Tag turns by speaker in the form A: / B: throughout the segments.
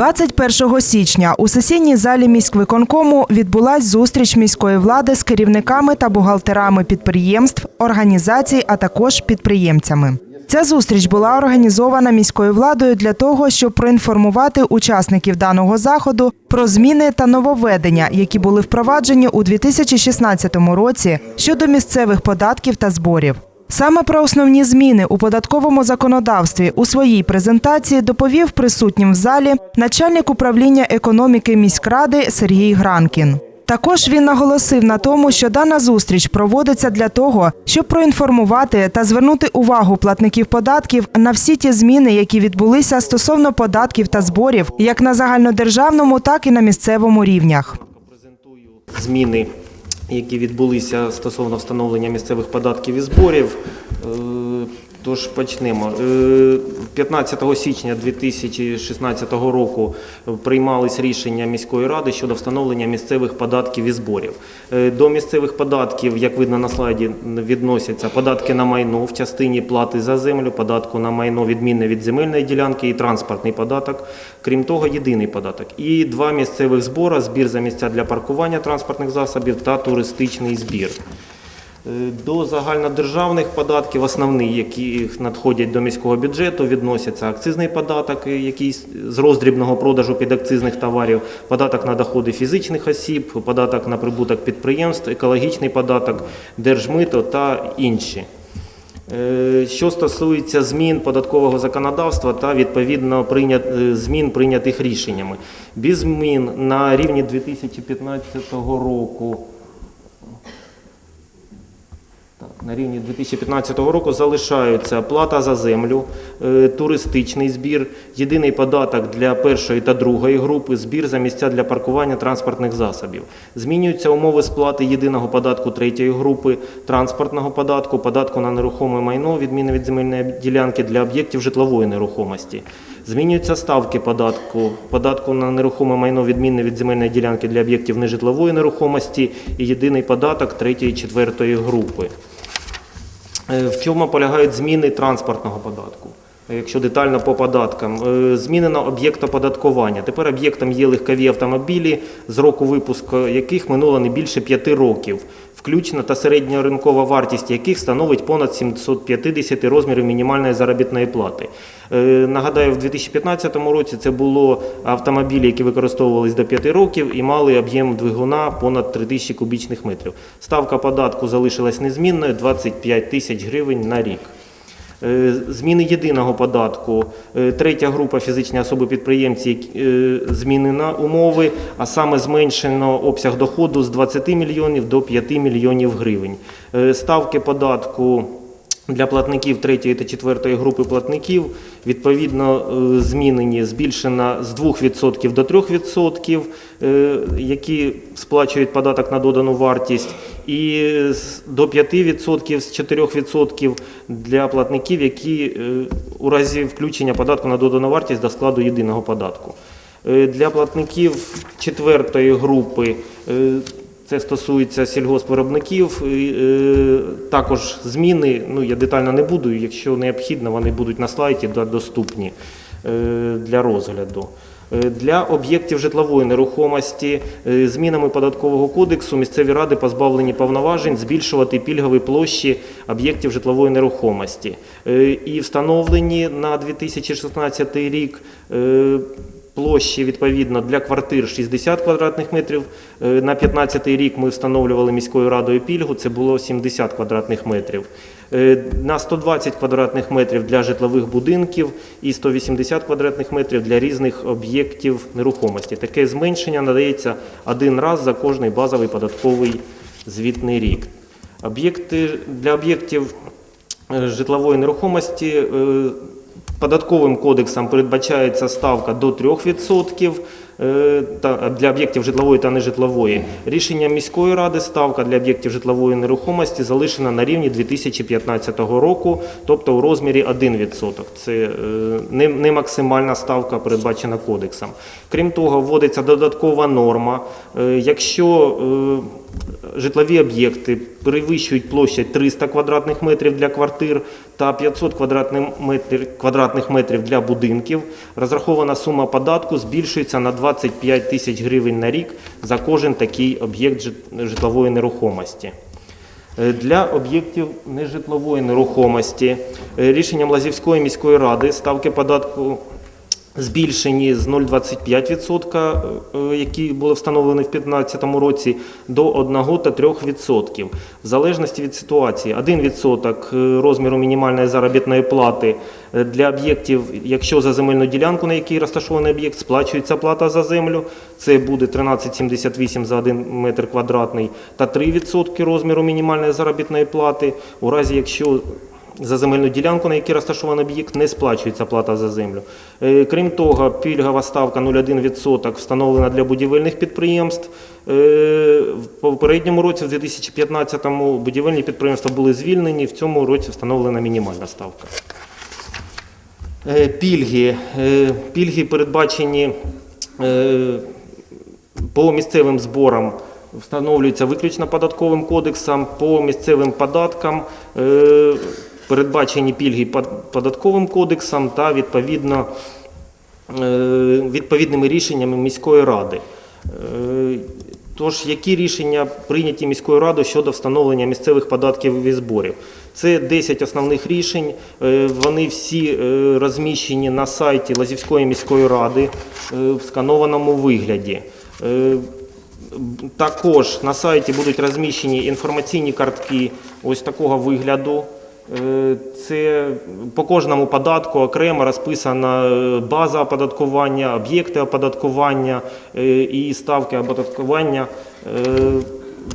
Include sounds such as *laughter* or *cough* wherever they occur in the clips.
A: 21 січня у сесійній залі міськвиконкому відбулась зустріч міської влади з керівниками та бухгалтерами підприємств, організацій, а також підприємцями. Ця зустріч була організована міською владою для того, щоб проінформувати учасників даного заходу про зміни та нововведення, які були впроваджені у 2016 році щодо місцевих податків та зборів. Саме про основні зміни у податковому законодавстві у своїй презентації доповів присутнім в залі начальник управління економіки міськради Сергій Гранкін. Також він наголосив на тому, що дана зустріч проводиться для того, щоб проінформувати та звернути увагу платників податків на всі ті зміни, які відбулися стосовно податків та зборів, як на загальнодержавному, так і на місцевому рівнях.
B: Зміни, які відбулися стосовно встановлення місцевих податків і зборів. Е, Тож почнемо. Е, 15 січня 2016 року приймались рішення міської ради щодо встановлення місцевих податків і зборів. Е, До місцевих податків, як видно на слайді, відносяться податки на майно в частині плати за землю, податку на майно відмінне від земельної ділянки і транспортний податок. Крім того, єдиний податок. І два місцевих збори: збір за місця для паркування транспортних засобів та туристичний збір. Е, До загальнодержавних податків, основні, які надходять до міського бюджету, відносяться акцизний податок, е, який з- роздрібного продажу підакцизних товарів, податок на доходи фізичних осіб, податок на прибуток підприємств, екологічний податок, держмито та інші. Е, Що стосується змін податкового законодавства та відповідно прийнят, змін прийнятих рішеннями. Без змін на рівні 2015 року так, на рівні 2015 року залишаються плата за землю, е, туристичний збір, єдиний податок для першої та другої групи, збір за місця для паркування транспортних засобів. Змінюються умови сплати єдиного податку третьої групи, транспортного податку, податку на нерухоме майно, відміни від земельної ділянки для об'єктів житлової нерухомості. Змінюються ставки податку, податку на нерухоме майно, відмінне від земельної ділянки для об'єктів нежитлової нерухомості і єдиний податок третьої і четвертої групи. Е, В чому полягають зміни транспортного податку? Якщо детально по податкам, Е, змінено об'єкт оподаткування. Тепер об'єктом є легкові автомобілі, з року випуску яких минуло не більше 5 років, включно та середня ринкова вартість яких становить понад 750 розмірів мінімальної заробітної плати. Е, Нагадаю, в 2015 році це було автомобілі, які використовувались до 5 років і мали об'єм двигуна понад 3000 кубічних метрів. Ставка податку залишилась незмінною 25 тисяч гривень на рік. Е, Зміни єдиного податку. Е, Третя група фізичні особи-підприємці е, змінена умови, а саме зменшено обсяг доходу з 20 мільйонів до 5 мільйонів гривень. Ставки податку для платників третьої та четвертої групи платників відповідно е, змінені, збільшена з 2% до 3%, е, які сплачують податок на додану вартість, і до 5% з 4% для платників, які е, у разі включення податку на додану вартість до складу єдиного податку. Для платників четвертої групи це стосується сільгоспвиробників. е, Також зміни, ну я детально не буду, якщо необхідно, вони будуть на слайді доступні е, для розгляду. Е, Для об'єктів житлової нерухомості змінами податкового кодексу місцеві ради позбавлені повноважень збільшувати пільгові площі об'єктів житлової нерухомості. І встановлені на 2016 рік площі відповідно для квартир 60 квадратних метрів. Е, На 15 рік ми встановлювали міською радою пільгу, це було 70 квадратних метрів. Е, На 120 квадратних метрів для житлових будинків і 180 квадратних метрів для різних об'єктів нерухомості. Таке зменшення надається один раз за кожний базовий податковий звітний рік. Об'єкти для об'єктів е, житлової нерухомості Податковим кодексом передбачається ставка до 3% е, для об'єктів житлової та нежитлової. Рішенням міської ради ставка для об'єктів житлової нерухомості залишена на рівні 2015 року, тобто у розмірі 1%. Це е, не, максимальна ставка, передбачена кодексом. Крім того, вводиться додаткова норма. Е, Якщо житлові об'єкти перевищують площадь 300 квадратних метрів для квартир та 500 квадратних метрів, для будинків. Розрахована сума податку збільшується на 25 тисяч гривень на рік за кожен такий об'єкт житлової нерухомості. Е, Для об'єктів нежитлової нерухомості е, рішенням Лазівської міської ради ставки податку збільшені з 0,25%, е, які були встановлені в 2015 році, до 1 та 3%. В залежності від ситуації. 1% е, розміру мінімальної заробітної плати е, для об'єктів, якщо за земельну ділянку, на якій розташований об'єкт, сплачується плата за землю, це буде 13,78 за 1 метр квадратний, та 3% розміру мінімальної заробітної плати, у разі якщо за земельну ділянку, на якій розташований об'єкт, не сплачується плата за землю. Е, Крім того, пільгова ставка 0,1% встановлена для будівельних підприємств. Е, В попередньому році, в 2015-му, будівельні підприємства були звільнені, в цьому році встановлена мінімальна ставка. Е, Пільги. Пільги передбачені по місцевим зборам встановлюються виключно податковим кодексом, по місцевим податкам передбачені пільги под- податковим кодексом та відповідно е, відповідними рішеннями міської ради. Е, Тож, які рішення прийняті міською радою щодо встановлення місцевих податків і зборів? Це 10 основних рішень. Е, Вони всі розміщені на сайті Лазівської міської ради в сканованому вигляді. Також на сайті будуть розміщені інформаційні картки ось такого вигляду. Е, Це по кожному податку окремо розписана е, база оподаткування, об'єкти оподаткування е, і ставки оподаткування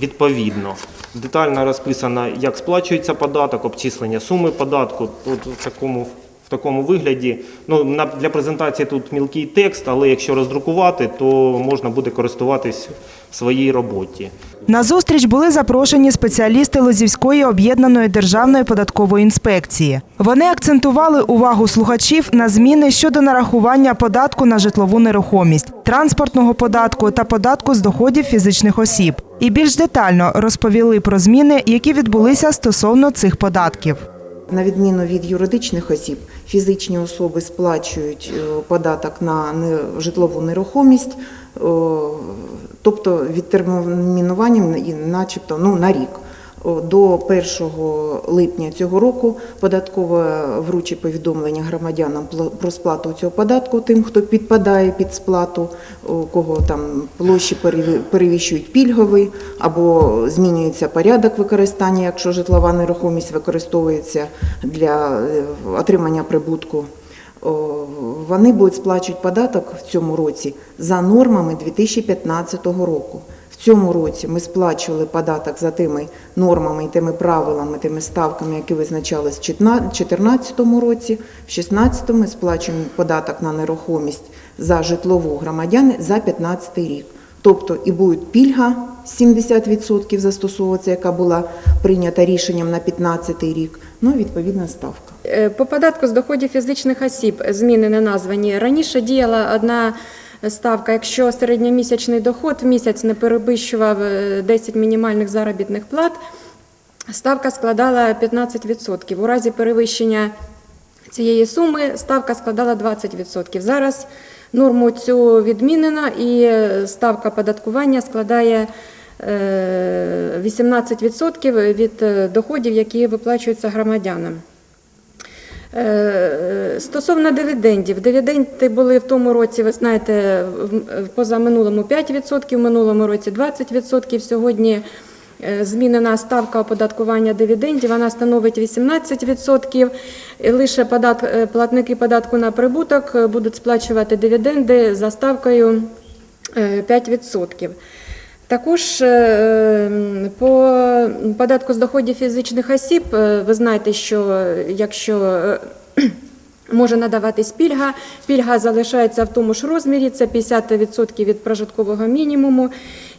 B: відповідно. Детально розписано, як сплачується податок, обчислення суми податку. Тут в такому в такому вигляді. Ну, на, для презентації тут мілкий текст, але якщо роздрукувати, то можна буде користуватись в своїй роботі.
A: На зустріч були запрошені спеціалісти Лозівської об'єднаної державної податкової інспекції. Вони акцентували увагу слухачів на зміни щодо нарахування податку на житлову нерухомість, транспортного податку та податку з доходів фізичних осіб. І більш детально розповіли про зміни, які відбулися стосовно цих податків.
C: На відміну від юридичних осіб, фізичні особи сплачують е, податок на житлову нерухомість, е, тобто відтермінуванням начебто ну, на рік. До 1 липня цього року податкове вручить повідомлення громадянам про сплату цього податку, тим, хто підпадає під сплату, у кого там площі переві- перевищують пільговий, або змінюється порядок використання, якщо житлова нерухомість використовується для е, отримання прибутку. Вони будуть сплачувати податок в цьому році за нормами 2015 року. В цьому році ми сплачували податок за тими нормами і тими правилами, тими ставками, які визначались в 2014 році. В 2016 ми сплачуємо податок на нерухомість за житлову громадяни за 2015 рік. Тобто і буде пільга 70% застосовуватися, яка була прийнята рішенням на 2015 рік, ну і відповідна ставка.
D: Е, По податку з доходів фізичних осіб зміни не названі. Раніше діяла одна ставка, якщо середньомісячний доход в місяць не перевищував е, 10 мінімальних заробітних плат, ставка складала 15%. У разі перевищення цієї суми ставка складала 20%. Зараз норму цю відмінено і е, ставка податкування складає е, 18% від е, доходів, які виплачуються громадянам. Е, Стосовно дивідендів, дивіденди були в тому році, ви знаєте, в позаминулому 5%, в минулому році 20%. Сьогодні е, змінена ставка оподаткування дивідендів, вона становить 18%. І Лише подат, е, платники податку на прибуток е, будуть сплачувати дивіденди за ставкою е, 5%. Також е, по податку з доходів фізичних осіб, е, ви знаєте, що якщо е, *clears throat* може надаватись пільга, пільга залишається в тому ж розмірі, це 50% від прожиткового мінімуму.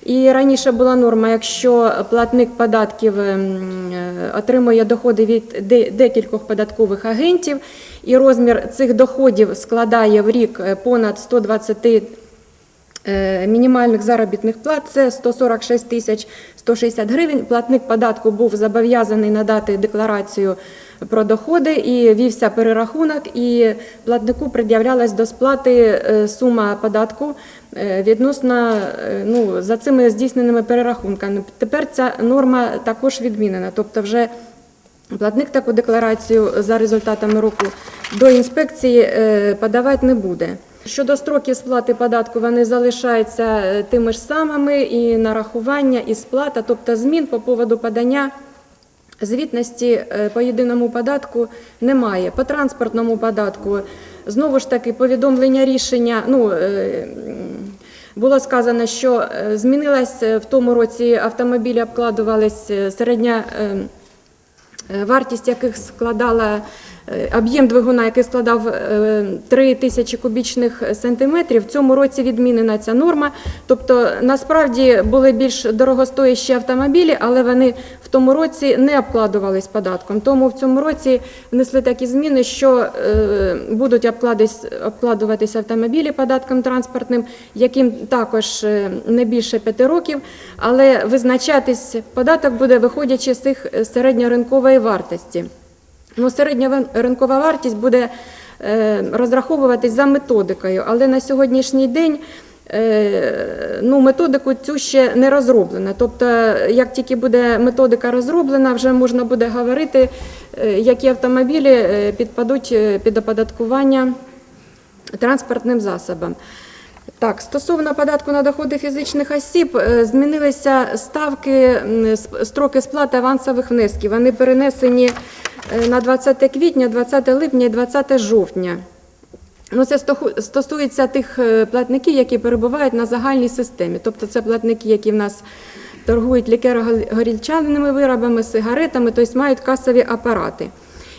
D: І раніше була норма, якщо платник податків ем, отримує доходи від декількох податкових агентів, і розмір цих доходів складає в рік понад 120 е, мінімальних заробітних плат це 146 тисяч 160 гривень. Платник податку був зобов'язаний надати декларацію про доходи і вівся перерахунок, і платнику пред'являлась до сплати е, сума податку е, відносно е, ну, за цими здійсненими перерахунками. Тепер ця норма також відмінена, тобто вже Платник таку декларацію за результатами року до інспекції е, подавати не буде. Щодо строків сплати податку, вони залишаються е, тими ж самими і нарахування, і сплата, тобто змін по поводу подання звітності е, по єдиному податку немає. По транспортному податку знову ж таки повідомлення рішення. Ну, е, було сказано, що змінилась в тому році автомобілі обкладувались середня. е, Е, вартість яких складала об'єм двигуна, який складав е, 3 тисячі кубічних сантиметрів. В цьому році відмінена ця норма. Тобто, насправді були більш дорогостоящі автомобілі, але вони в тому році не обкладувались податком. Тому в цьому році внесли такі зміни, що е, будуть обкладись, обкладуватись автомобілі податком транспортним, яким також е, не більше 5 років, але визначатись податок буде виходячи з цих е, середньоринкової вартості. Ну, середня ринкова вартість буде е, розраховуватись за методикою, але на сьогоднішній день е, ну, методику цю ще не розроблена. Тобто, як тільки буде методика розроблена, вже можна буде говорити, е, які автомобілі підпадуть під оподаткування транспортним засобам. Так, стосовно податку на доходи фізичних осіб, е, змінилися ставки, строки сплати авансових внесків. Вони перенесені е, на 20 квітня, 20 липня і 20 жовтня. Ну, це стосується тих е, платників, які перебувають на загальній системі. Тобто це платники, які в нас торгують лікеро-горілчаними виробами, сигаретами, тобто мають касові апарати.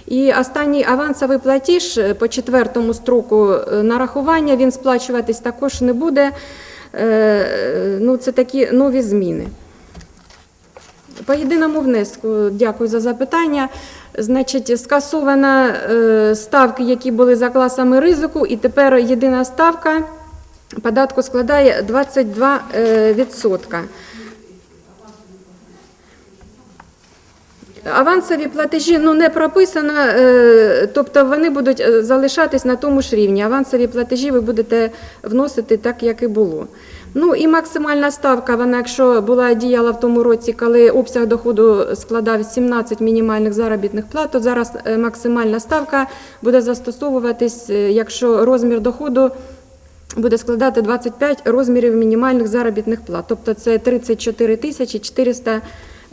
D: І останній авансовий платіж е, по четвертому строку е, нарахування він сплачуватись також не буде. Е, Ну, це такі нові зміни. По єдиному внеску, дякую за запитання. Значить, скасовано ставки, які були за класами ризику, і тепер єдина ставка податку складає 22%. Авансові платежі ну не прописано, е, тобто вони будуть е, залишатись на тому ж рівні. Авансові платежі ви будете вносити так, як і було. Ну і максимальна ставка, вона, якщо була діяла в тому році, коли обсяг доходу складав 17 мінімальних заробітних плат, то зараз е, максимальна ставка буде застосовуватись, якщо розмір доходу буде складати 25 розмірів мінімальних заробітних плат, тобто це 34 тисячі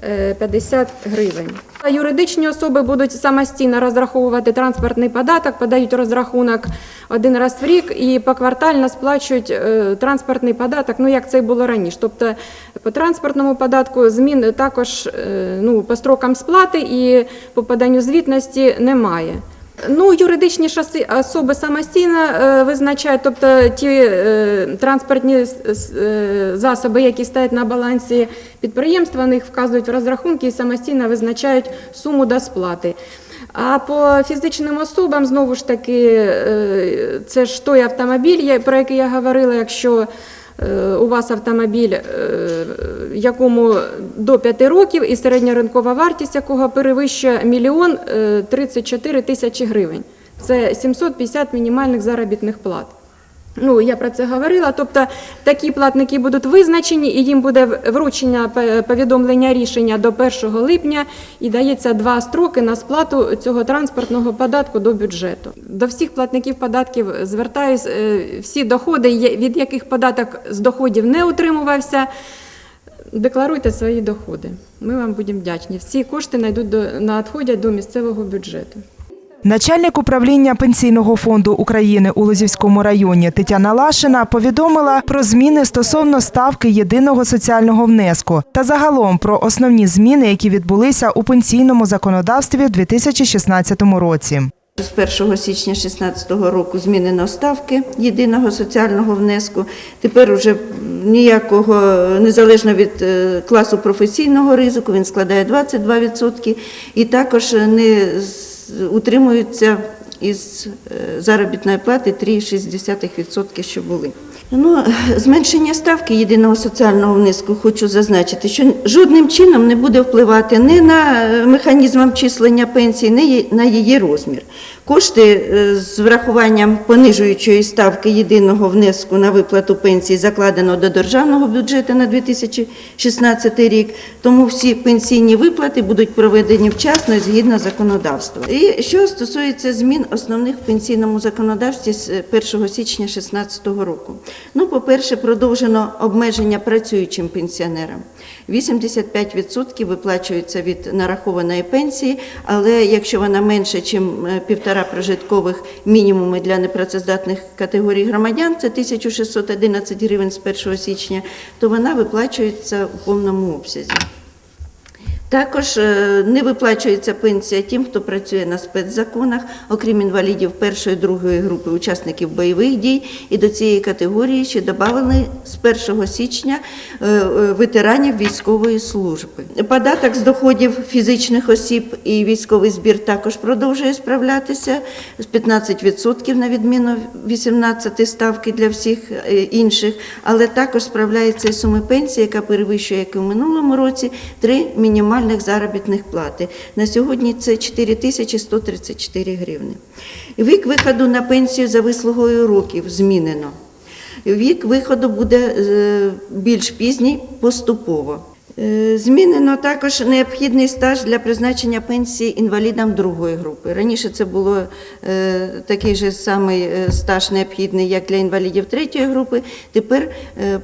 D: 450 гривень. Юридичні особи будуть самостійно розраховувати транспортний податок, подають розрахунок один раз в рік і поквартально сплачують е, транспортний податок, ну як це й було раніше. Тобто по транспортному податку змін також е, ну, по строкам сплати і по поданню звітності немає. Ну, юридичні шаси особи самостійно е, визначають, тобто ті е, транспортні е, засоби, які стоять на балансі підприємства, вони вказують в розрахунки і самостійно визначають суму до сплати. А по фізичним особам, знову ж таки, це ж той автомобіль, про який я говорила, якщо у вас автомобіль, е, якому до 5 років і середня ринкова вартість якого перевищує мільйон е, 34 тисячі гривень. Це 750 мінімальних заробітних плат. Ну, я про це говорила. Тобто такі платники будуть визначені, і їм буде вручення повідомлення рішення до 1 липня і дається два строки на сплату цього транспортного податку до бюджету. До всіх платників податків звертаюсь, е, всі доходи, від яких податок з доходів не утримувався. Декларуйте свої доходи. Ми вам будемо вдячні. Всі кошти надходять до місцевого бюджету.
A: Начальник управління Пенсійного фонду України у Лозівському районі Тетяна Лашина повідомила про зміни стосовно ставки єдиного соціального внеску та загалом про основні зміни, які відбулися у пенсійному законодавстві в 2016 році.
E: З 1 січня 2016 року змінено ставки єдиного соціального внеску. Тепер уже ніякого, незалежно від е, класу професійного ризику, він складає 22%. І також не утримуються із е, заробітної плати 3,6%, що були. Ну, зменшення ставки єдиного соціального внеску хочу зазначити, що жодним чином не буде впливати ні на е, механізм обчислення пенсії, ні на її розмір. Кошти е, з врахуванням понижуючої ставки єдиного внеску на виплату пенсії закладено до державного бюджету на 2016 рік, тому всі пенсійні виплати будуть проведені вчасно і згідно законодавства. І що стосується змін основних в пенсійному законодавстві з 1 січня 2016 року. Ну, по-перше, продовжено обмеження працюючим пенсіонерам. 85% виплачується від нарахованої пенсії, але якщо вона менше, ніж півтора прожиткових мінімуми для непрацездатних категорій громадян, це 1611 гривень з 1 січня, то вона виплачується у повному обсязі. Також е, не виплачується пенсія тим, хто працює на спецзаконах, окрім інвалідів першої другої групи учасників бойових дій. І до цієї категорії ще додали з 1 січня е, е, ветеранів військової служби. Податок з доходів фізичних осіб і військовий збір також продовжує справлятися з 15% на відміну 18 ставки для всіх інших, але також справляється і суми пенсії, яка перевищує, як і в минулому році, три мінімальних заробітних плати. На сьогодні це 4134 гривни. Вік виходу на пенсію за вислугою років змінено. Вік виходу буде е, більш пізній поступово. Е, Змінено також необхідний стаж для призначення пенсії інвалідам другої групи. Раніше це було е, такий же самий е, стаж необхідний, як для інвалідів третьої групи. Тепер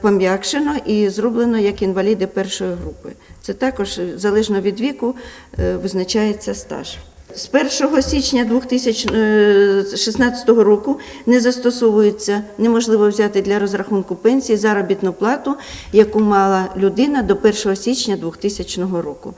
E: пом'якшено і зроблено як інваліди першої групи. Це також залежно від віку визначається стаж. З 1 січня 2016 року не застосовується, неможливо взяти для розрахунку пенсії заробітну плату, яку мала людина до 1 січня 2000 року.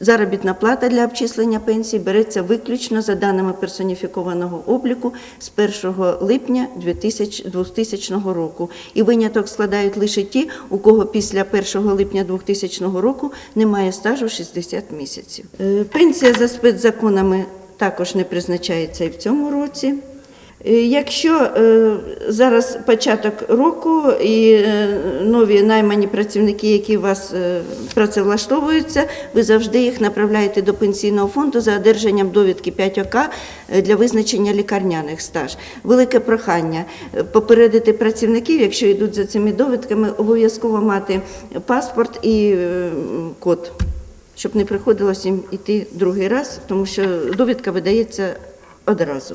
E: Заробітна плата для обчислення пенсії береться виключно за даними персоніфікованого обліку з 1 липня 2000 2000 року. І виняток складають лише ті, у кого після 1 липня 2000 року немає стажу 60 місяців. Е, Пенсія за спецзаконами також не призначається і в цьому році. Е, Якщо е, зараз початок року і е, нові наймані працівники, які у вас працевлаштовуються, ви завжди їх направляєте до пенсійного фонду за одержанням довідки 5 ОК для визначення лікарняних стаж. Велике прохання попередити працівників, якщо йдуть за цими довідками, обов'язково мати паспорт і код, щоб не приходилось їм йти другий раз, тому що довідка видається одразу.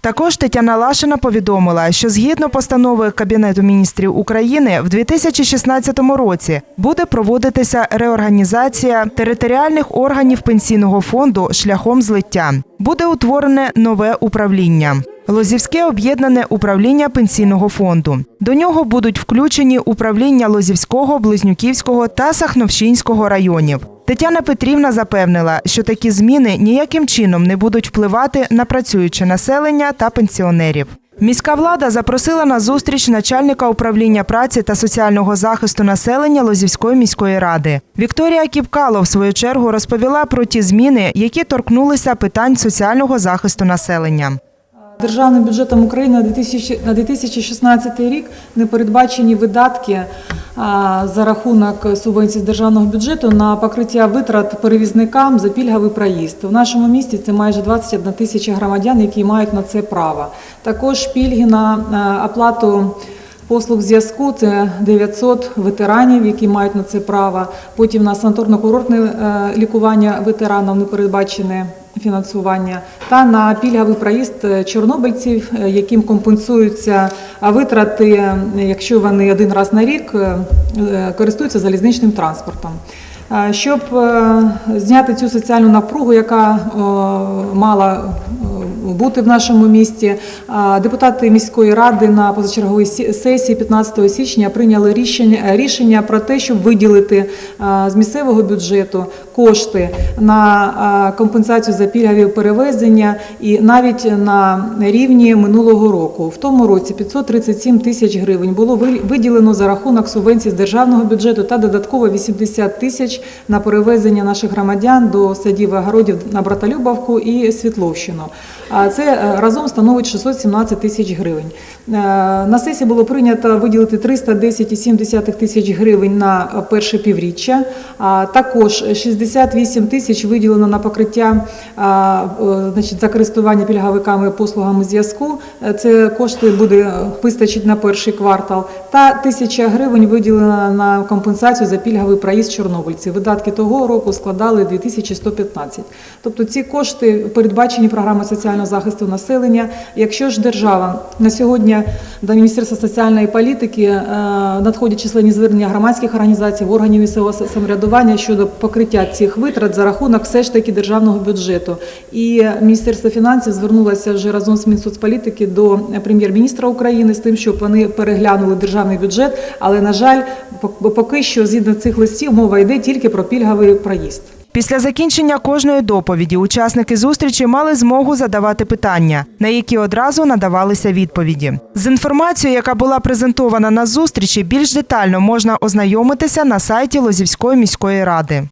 A: Також Тетяна Лашина повідомила, що згідно постанови Кабінету міністрів України в 2016 році буде проводитися реорганізація територіальних органів пенсійного фонду шляхом злиття. Буде утворене нове управління. Лозівське об'єднане управління пенсійного фонду. До нього будуть включені управління Лозівського, Близнюківського та Сахновщинського районів. Тетяна Петрівна запевнила, що такі зміни ніяким чином не будуть впливати на працююче населення та пенсіонерів. Міська влада запросила на зустріч начальника управління праці та соціального захисту населення Лозівської міської ради. Вікторія Кіпкало, в свою чергу, розповіла про ті зміни, які торкнулися питань соціального захисту населення.
F: Державним бюджетом України на 2016 рік не передбачені видатки за рахунок субвенцій з державного бюджету на покриття витрат перевізникам за пільговий проїзд. У нашому місті це майже 21 тисяча громадян, які мають на це право. Також пільги на оплату. Послуг зв'язку це 900 ветеранів, які мають на це право. Потім на санаторно-курортне е, лікування ветеранів не передбачене фінансування, та на пільговий проїзд е, чорнобильців, е, яким компенсуються витрати, якщо вони один раз на рік е, користуються залізничним транспортом. Щоб зняти цю соціальну напругу, яка мала бути в нашому місті, депутати міської ради на позачерговій сі- сесії 15 січня прийняли рішення, про те, щоб виділити з місцевого бюджету кошти на компенсацію за пільгові перевезення і навіть на рівні минулого року. В тому році 537 тисяч гривень було виділено за рахунок субвенцій з державного бюджету та додатково 80 тисяч на перевезення наших громадян до садів і огородів на Браталюбовку і Світловщину. Це е, разом становить 617 тисяч гривень. Е, На сесії було прийнято виділити 310,7 тисяч гривень на перше півріччя. А Також 68 тисяч виділено на покриття е, значить, за користування пільговиками послугами зв'язку. Е, Це кошти буде вистачить на перший квартал. Та тисяча гривень виділена на компенсацію за пільговий проїзд чорнобильців. Видатки того року складали 2115. Тобто ці кошти передбачені програмою соціального захисту населення. Якщо ж держава на сьогодні до Міністерства соціальної політики е, надходять численні звернення громадських організацій, органів місцевого самоврядування щодо покриття цих витрат за рахунок все ж таки державного бюджету. І Міністерство фінансів звернулося вже разом з Мінсоцполітики до прем'єр-міністра України з тим, щоб вони переглянули державний бюджет. Але на жаль, пок- поки що згідно цих листів мова йде тільки про пільговий проїзд.
A: Після закінчення кожної доповіді учасники зустрічі мали змогу задавати питання, на які одразу надавалися відповіді. З інформацією, яка була презентована на зустрічі, більш детально можна ознайомитися на сайті Лозівської міської ради.